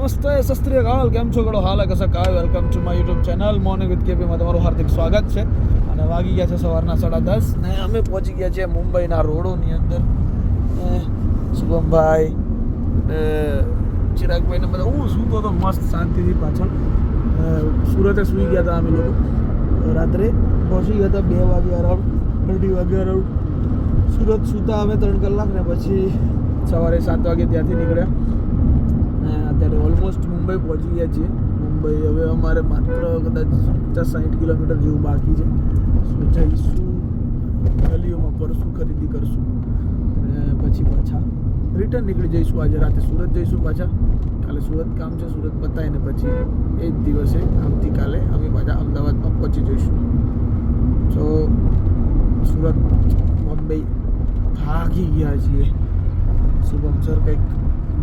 નમસ્તે, સસ્ત્રીય કાલ. કેમ છો ગળો હાલ કસા કાય welcome to my YouTube channel morning with કેપીમાં તમારું હાર્દિક સ્વાગત છે. અને વાગી ગયા છે સવારના સાડા દસ. ને અમે પહોંચી ગયા છીએ મુંબઈના રોડોની અંદર. શુભમભાઈ ને ચિરાગભાઈ ને બધા. હું સૂતો તો મસ્ત શાંતિથી પાછળ. સુરતે સૂઈ ગયા હતા અમે લોકો. રાત્રે પહોંચી ગયા હતા બે વાગે અરાઉન્ડ અઢી વાગે અરાઉન્ડ સુરત સૂતા અમે ત્રણ કલાક ને પછી સવારે સાત વાગે ત્યાંથી નીકળ્યા. અત્યારે ઓલમોસ્ટ મુંબઈ પહોંચી ગયા છીએ. મુંબઈ હવે અમારે માત્ર કદાચ પચાસ સાઠ કિલોમીટર જેવું બાકી છે. જઈશું, ગલીઓમાં ફરશું, ખરીદી કરશું. અને પછી પાછા રિટર્ન નીકળી જઈશું. આજે રાતે સુરત જઈશું પાછા. કાલે સુરત કામ છે, સુરત બતાવીને પછી એ જ દિવસે આવતીકાલે અમે પાછા અમદાવાદમાં પહોંચી જઈશું. તો સુરત, મુંબઈ ભાગી ગયા છીએ. શુભમ સર કંઈક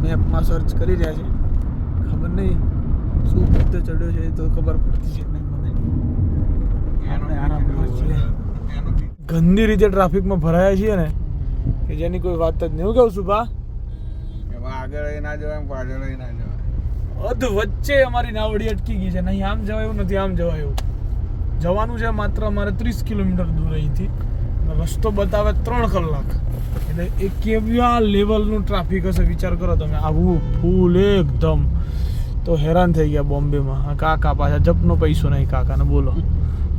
મેપમાં સર્ચ કરી રહ્યા છે. ખબર નહીં શું મુદ્દે ચડ્યો છે તો ખબર પડતી છે નહીં મને. આપણે આરામ છીએ. ગંદી રીતે ટ્રાફિકમાં ભરાયા છીએ ને કે જેની કોઈ વાત જ નહીં. હું કહું છું બા? આગળ ના જવાય પાછળ ના જવાય. અધ વચ્ચે અમારી નાવડી અટકી ગઈ છે નહીં આમ જવાય એવું નથી આમ જવાય એવું. જવાનું છે માત્ર અમારે ત્રીસ કિલોમીટર દૂર અહીંથી. રસ્તો બતાવે ત્રણ કલાક. એટલે એ કેવા લેવલનું ટ્રાફિક હશે વિચાર કરો તમે. આવું ફૂલ એકદમ. તો હેરાન થઈ ગયા બોમ્બેમાં. કાકા પાછા જપનો પૈસો નહીં કાકાને બોલો.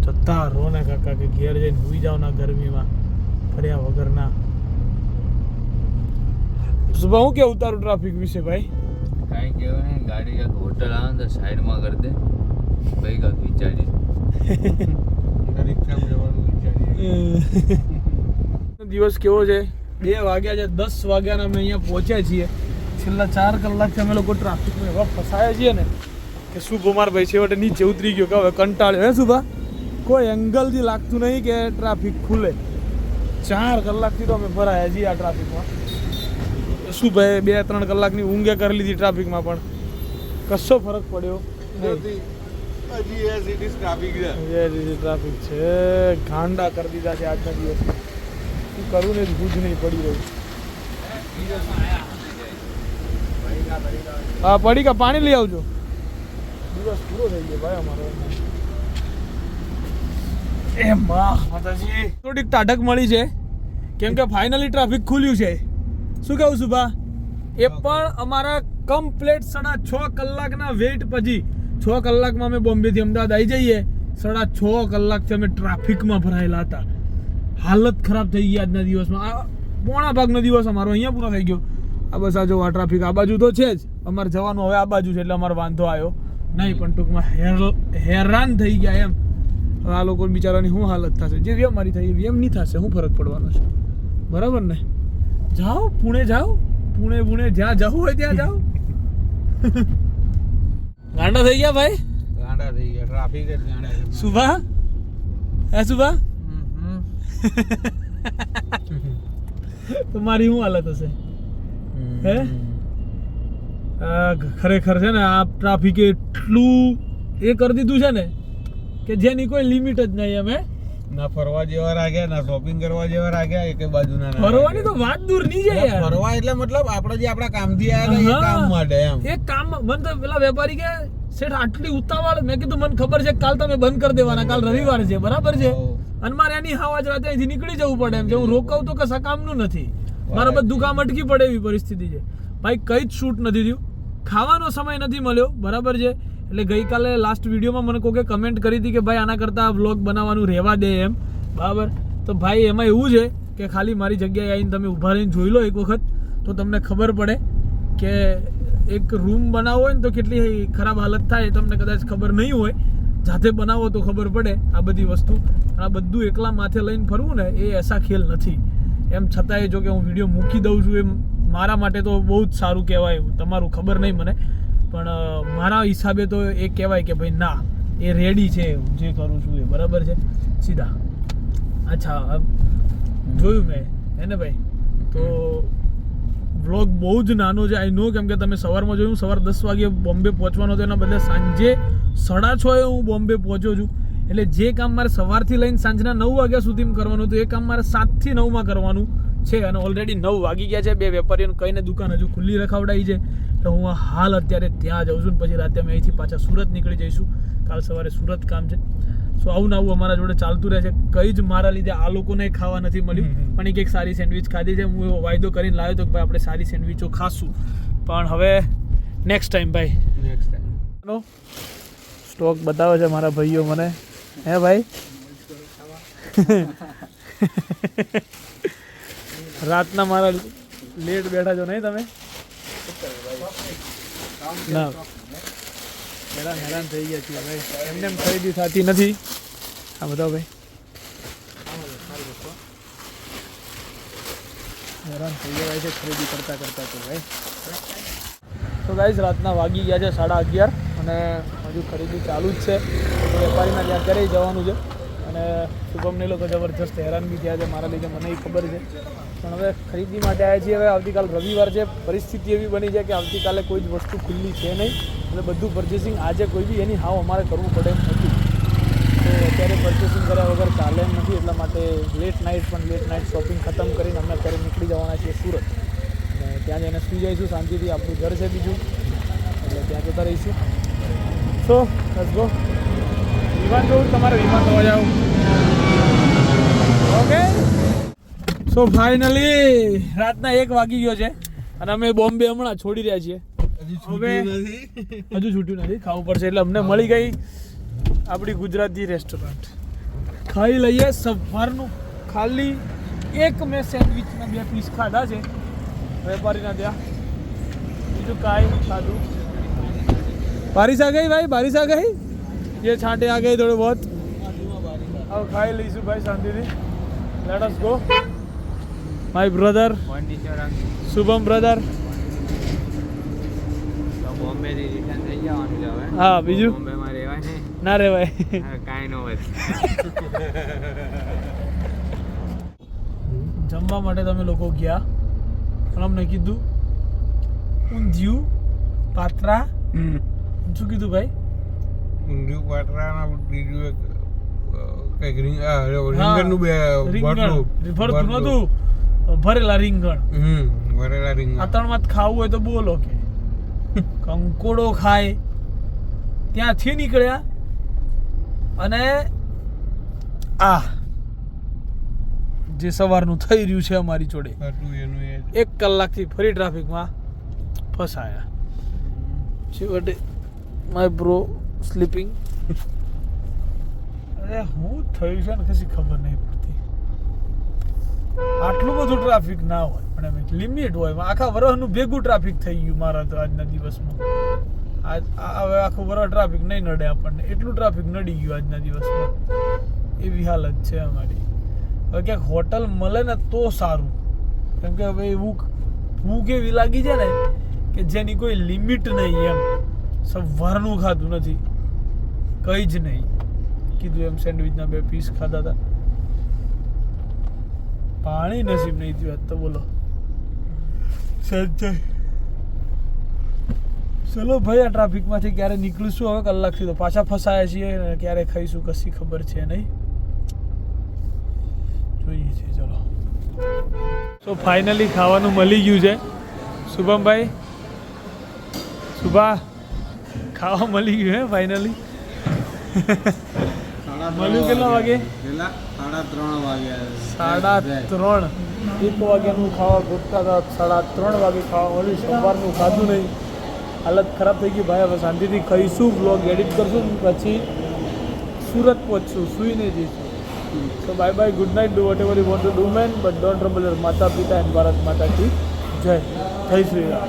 જતા રહો ને કાકા કે ઘેર જઈને સુઈ જાઓ ના ગરમીમાં. ફર્યા વગરના. સુબહ હું કેવું તારું ટ્રાફિક વિશે ભાઈ? કાંઈ કહેવાય નહીં ગાડી કાંઈક હોટલ આવે ને તો સાઈડમાં કરી દે. ભાઈ કાક વિચારીએ રિક્ષામાં જવાનું વિચારીએ દિવસ કેવો છે? બે વાગ્યા છે, દસ વાગ્યાના અમે અહીંયા પહોંચ્યા છીએ. છેલ્લા ચાર કલાકથી અમે લોકો ટ્રાફિકમાં એવા ફસાયા છીએ ને કે શું ભાઈ છેવટે નીચે ઉતરી ગયો, કે હવે કંટાળ્યો. હે શુભા કોઈ એંગલથી લાગતું નહીં કે ટ્રાફિક ખુલે. ચાર કલાકથી તો અમે ભરાયા છીએ આ ટ્રાફિકમાં શું ભાઈ, બે ત્રણ કલાકની ઊંઘે કરી લીધી ટ્રાફિકમાં પણ. કશો ફરક પડ્યો નહીં. ટ્રાફિક છે. ગાંડા કરી દીધા છે આજના દિવસ શું કરવું ને ભૂજ નહીં પડી રહ્યું. હા, પડી કા પાણી લઈ આવજો. દિવસ પૂરો થઈ ગયો ભાઈ અમારો. એ માતાજી. થોડીક તાઢક મળી છે. કેમ કે ફાઇનલી ટ્રાફિક ખુલ્યું છે. શું કહું, સુભા? એ પણ અમારા કમ્પ્લેટ સાડા છ કલાકના વેઇટ પછી છ કલાકમાં અમે બોમ્બેથી અમદાવાદ આવી જઈએ. સાડા છ કલાકથી અમે ટ્રાફિકમાં ભરાયેલા હતા. હાલત ખરાબ થઈ ગઈ આજના દિવસમાં. આ પોણા ભાગનો દિવસ અમારો અહીંયા પૂરો થઈ ગયો. આ બસ આ જો, આ ટ્રાફિક આ બાજુ તો છે જ. અમારે જવાનું હવે આ બાજુ છે એટલે અમારો વાંધો આવ્યો નહીં, પણ ટૂંકમાં હેર- હેરાન થઈ ગયા એમ. હવે આ લોકો બિચારાની શું હાલત થશે? જે અમારી થઈ વ્યમ નહીં થશે. શું ફરક પડવાનો છે? બરાબર ને? જાઓ, પુણે જાઓ. પુણે પુણે જ્યાં જવું હોય ત્યાં જાઓ. ગાંડા થઈ ગયા ભાઈ? ગાંડા થઈ ગયા ટ્રાફિક જ ગાંડા સુભા? હે સુભા? તમારી શું હાલત હશે? હે? આ ખરેખર છે ને આ ટ્રાફિકે એટલું એ કરી દીધું છે ને કે જેની કોઈ લિમિટ જ નહીં હે? ના ફરવા જેવા રાગ્યા ના શોપિંગ કરવા જેવા રાગ્યા એક બાજુ ના ફરવાની તો વાત દૂર નહીં છે યાર. ફરવા એટલે મતલબ આપણે જે આપણા કામથી આવ્યા હતા એ કામ માટે એમ. એક કામ મને તો પેલા વેપારી કે શેઠ આટલી ઉતાવળ. મેં કીધું મને ખબર છે કાલ તમે બંધ કરી દેવાના કાલ રવિવાર છે બરાબર છે. અને મારે એની હાવા જ રાતે અહીંથી નીકળી જવું પડે એમ છે. હું રોકાવું તો કશા કામનું નથી. મારા બધું કામ અટકી પડે એવી પરિસ્થિતિ છે. ભાઈ કઈ જ શૂટ નથી થયું. ખાવાનો સમય નથી મળ્યો બરાબર છે. એટલે ગઈકાલે લાસ્ટ વિડીયોમાં મને કોકે કમેન્ટ કરી હતી કે ભાઈ, આના કરતાં વ્લોગ બનાવવાનું રહેવા દે એમ. બરાબર? તો ભાઈ, એમાં એવું છે કે ખાલી મારી જગ્યાએ આવીને તમે ઊભા રહીને જોઈ લો એક વખત, તો તમને ખબર પડે કે એક રૂમ બનાવવો હોય ને તો કેટલી ખરાબ હાલત થાય તમને કદાચ ખબર નહીં હોય. જાતે બનાવો તો ખબર પડે આ બધી વસ્તુ. આ બધું એકલા માથે લઈને ફરવું ને, એ એસા ખેલ નથી. એમ છતાંય જો કે હું વીડિયો મૂકી દઉં છું એમ મારા માટે તો બહુ જ સારું કહેવાય એવું. તમારું ખબર નહીં મને. પણ મારા હિસાબે તો એ કહેવાય કે ભાઈ ના, એ રેડી છે, હું જે કરું છું એ. બરાબર છે? સીધા. અચ્છા જોયું મેં, હે ને ભાઈ? તો વ્લોગ બહુ જ નાનો છે. આઈ નો કેમ કે તમે સવારમાં જોયું સવાર દસ વાગે બોમ્બે પહોંચવાનો હતો, એના બદલે સાંજે સાડા છ એ હું બોમ્બે પહોંચ્યો છું. એટલે જે કામ મારે સવારથી લઈને સાંજના નવ વાગ્યા સુધીમાં કરવાનું હતું, એ કામ મારે સાતથી નવમાં કરવાનું છે. અને ઓલરેડી નવ વાગી ગયા છે, બે વેપારીઓને કહીને દુકાન હજુ ખુલ્લી રખાવડાઈ છે. તો હું હાલ અત્યારે ત્યાં જાઉં છું ને પછી રાતે અમે અહીંથી પાછા સુરત નીકળી જઈશું. કાલ સવારે સુરત કામ છે. સો આવું ને આવું અમારા જોડે ચાલતું રહે છે. કંઈ જ મારા લીધે આ લોકોને ખાવા નથી મળ્યું. પણ એક એક સારી સેન્ડવિચ ખાધી છે. હું એવો વાયદો કરીને લાવ્યો તો કે ભાઈ આપણે સારી સેન્ડવિચો ખાશું. પણ હવે નેક્સ્ટ ટાઈમ ભાઈ. નેક્સ્ટ ટાઈમ સ્ટોક બતાવે છે મારા ભાઈઓ મને. હે ભાઈ? રાતના મારા લેટ બેઠા છો નહીં તમે? ના. હેરાન હેરાન થઈ ગયા છીએ ભાઈ. એમને એમ ખરીદી થતી નથી. આ બધા ભાઈ. હેરાન થઈ ગયા છે, ખરીદી કરતા કરતા તો ભાઈ. તો ગાઈઝ રાતના વાગી ગયા છે સાડા અગિયાર અને હજુ ખરીદી ચાલુ જ છે. વેપારીના ત્યાં ઘરે જવાનું છે. અને શુભમને લોકો જબરજસ્ત હેરાન બી થયા છે, મારા લીધે મને એ ખબર છે. પણ હવે ખરીદી માટે આવ્યા છીએ, હવે આવતીકાલ રવિવાર છે, પરિસ્થિતિ એવી બની છે કે આવતીકાલે કોઈ જ વસ્તુ ખુલ્લી છે નહીં. એટલે બધું પરચેસિંગ આજે કોઈ બી એની હાવ અમારે કરવું પડે એમ નથી. તો અત્યારે પરચેસિંગ કર્યા વગર ચાલે એમ નથી, એટલા માટે લેટ નાઇટ પણ લેટ નાઇટ શોપિંગ ખતમ કરીને અમે અત્યારે નીકળી જવાના છીએ સુરત. અને ત્યાં જઈને સુઈ જઈશું, શાંતિથી. આપણું ઘર છે બીજું. એટલે ત્યાં જતા રહીશું. સો લેટ્સ ગો વિમાન જોવું તમારે વિમાન જોવા જાવ ઓકે સો ફાઇનલી રાતના એક વાગી ગયો છે અને અમે બોમ્બે હમણાં છોડી રહ્યા છીએ. હવે હજુ છૂટ્યું નથી ખાવું પડશે એટલે અમને મળી ગઈ આપણી ગુજરાતી રેસ્ટોરન્ટ. ખાઈ લઈએ સવારનું ખાલી એક મેં સેન્ડવિચના બે પીસ ખાધા છે. વેપારીના ત્યાં. બીજું કાંઈ ખાધું. બારિશ આ ગઈ ભાઈ? બારિશ આ ગઈ? ये छांटे आ गए थोड़े बहुत अब खाई લઈશું ભાઈ શાંતિથી let us go my brother Shubham brother Bombay થી રિટર્ન થઈ જવાનું છે હવે હા બીજું બોમ્બે માં રહેવાય ને ના રે ભાઈ કાંઈ નો વધે જમવા માટે તમે લોકો ગયા પણ અમને કીધું ઊંધિયું પાત્રા શું કીધું ભાઈ ઊંધિયું પાટરાના બીજું એક કંઈક રીંગ રીંગણનું બે રીંગણ. ભરતું. નતું. ભરેલા રીંગણ. હમ ભરેલા રીંગણ. આ ત્રણમાં જ ખાવું હોય તો બોલો કે. કંકોડો ખાય. ત્યાંથી નીકળ્યા. અને આ જે સવારનું થઈ રહ્યું છે અમારી જોડે એનું એક કલાકથી ફરી ટ્રાફિકમાં ફસાયા. છેવટે માય બ્રો સ્લીપિંગ અરે હું થયું છે ને કશી ખબર નહીં પડતી. આટલું બધું ટ્રાફિક ના હોય, પણ એમ લિમિટ હોય. આખા વરહનું ભેગું ટ્રાફિક થઈ ગયું મારા તો આજના દિવસમાં. આજ હવે આખું વરહ ટ્રાફિક નહીં નડે આપણને. એટલું ટ્રાફિક નડી ગયું આજના દિવસમાં. એવી હાલત છે અમારી. હવે ક્યાંક હોટલ મળે ને તો સારું. કેમ કે હવે એવું ભૂખ એવી લાગી છે ને કે જેની કોઈ લિમિટ નહીં એમ. સવારનું ખાધું નથી. કંઈ જ નહીં. કીધું એમ સેન્ડવિચના બે પીસ ખાધા હતા. પાણી નસીબ નહીં થયું તો બોલો. સંજય ચલો ભાઈ, આ ટ્રાફિકમાંથી ક્યારે નીકળીશું હવે કલાકથી તો પાછા ફસાયા છીએ અને ક્યારે ખાઈશું કશી ખબર છે નહીં. જોઈએ છીએ, ચલો. તો ફાઇનલી ખાવાનું મળી ગયું છે. શુભમભાઈ, શુભા, ખાવા મળી ગયું હે ફાઇનલી મળ્યું કેટલા વાગે? સાડા ત્રણ વાગે. સાડા ત્રણ. એક વાગ્યાનું ખાવા ગોતતા હતા. સાડા ત્રણ વાગે ખાવા મળ્યું. સોમવારનું ખાધું નહીં. હાલત ખરાબ થઈ ગઈ. ભાઈ હવે શાંતિથી ખાઈશું બ્લોગ એડિટ કરશું પછી સુરત પહોંચશું. સુઈને જઈશું. તો bye bye good night do whatever you want to do man but don't trouble your માતા પિતા એન્ડ ભારત માતા કી જય. થઈ શ્રી રામ.